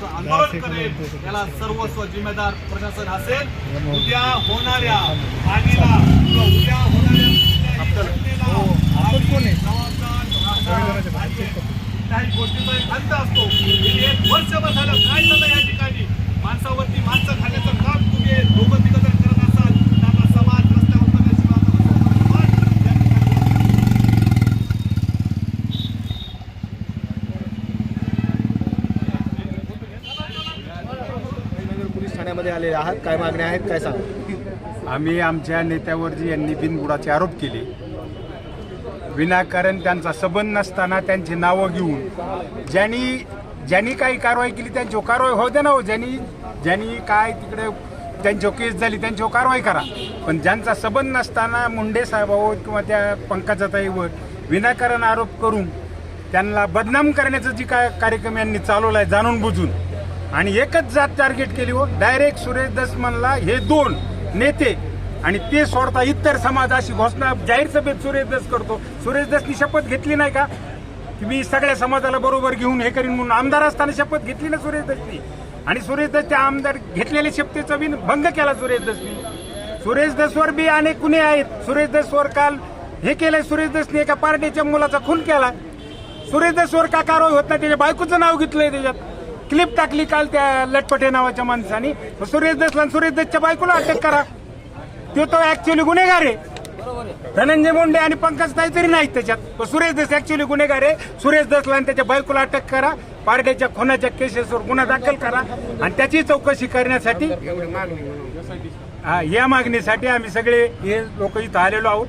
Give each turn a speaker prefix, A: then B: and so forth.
A: करण्याचं आंदोलन करेल. याला सर्वस्व जिम्मेदार प्रशासन असेल. उद्या होणाऱ्या आगीला उद्या होणाऱ्या आणि काही गोष्टीचा एक अंत असतो. वर्षभर झालं काय झालं या ठिकाणी? माणसावरती माणसं खाण्याचं काम तुम्ही लोक तिथं जर करत असाल तर आपला समाज रस्त्यावर करण्याशिवाय आता समाज या ठिकाणी
B: पोलीस ठाण्यामध्ये आलेले आहात? काय मागण्या आहेत? काय सांगा?
C: आम्ही आमच्या नेत्यावर जी यांनी बिनबुडाचे आरोप केले. विनाकारण त्यांचा संबंध नसताना त्यांची नावं घेऊन ज्यांनी ज्यांनी काही कारवाई केली त्यांच्यावर कारवाई होऊ दे ना हो ज्यांनी ज्यांनी काय तिकडे त्यांच्यावर केस झाली त्यांच्यावर कारवाई करा. पण ज्यांचा संबंध नसताना मुंडे साहेबावर किंवा त्या पंकजाताईवर विनाकारण आरोप करून त्यांना बदनाम करण्याचा जी काय कार्यक्रम यांनी चालवला आहे जाणून बुजून आणि एकच जात टार्गेट केली हो. डायरेक्ट सुरेश दसमनला हे दोन नेते आणि ते सोडता इतर समाज अशी घोषणा जाहीर सभेत सुरेश दस करतो. सुरेश दसनी शपथ घेतली नाही का? की मी सगळ्या समाजाला बरोबर घेऊन हे करीन म्हणून आमदार असताना शपथ घेतली ना सुरेश दसनी? आणि सुरेश दस त्या आमदार घेतलेल्या शपथेचा बिन भंग केला सुरेश दसनी. सुरेश दसवर बी अनेक गुन्हे आहेत. सुरेश दसवर काल हे केलंय. सुरेश दसनी एका पार्टीच्या मुलाचा खून केला. सुरेश दसवर का कारवाई होत नाही. त्याच्या बायकोचं नाव घेतलंय त्याच्यात. क्लिप टाकली काल त्या लटपटे नावाच्या माणसाने. सुरेश दसला सुरेश दसच्या बायकोला अटक करा. तो तो ऍक्च्युअली गुन्हेगार आहे. धनंजय मुंडे आणि पंकज ताई तरी नाहीत त्याच्यात. सुरेश दस ऍक्च्युअली गुन्हेगार आहे. सुरेश दसला आणि त्याच्या बायकोला अटक करा. पारड्याच्या खुनाच्या केसेसवर गुन्हा दाखल करा. आणि त्याची चौकशी करण्यासाठी हा, या मागणीसाठी आम्ही सगळे हे लोक इथं आलेलो आहोत.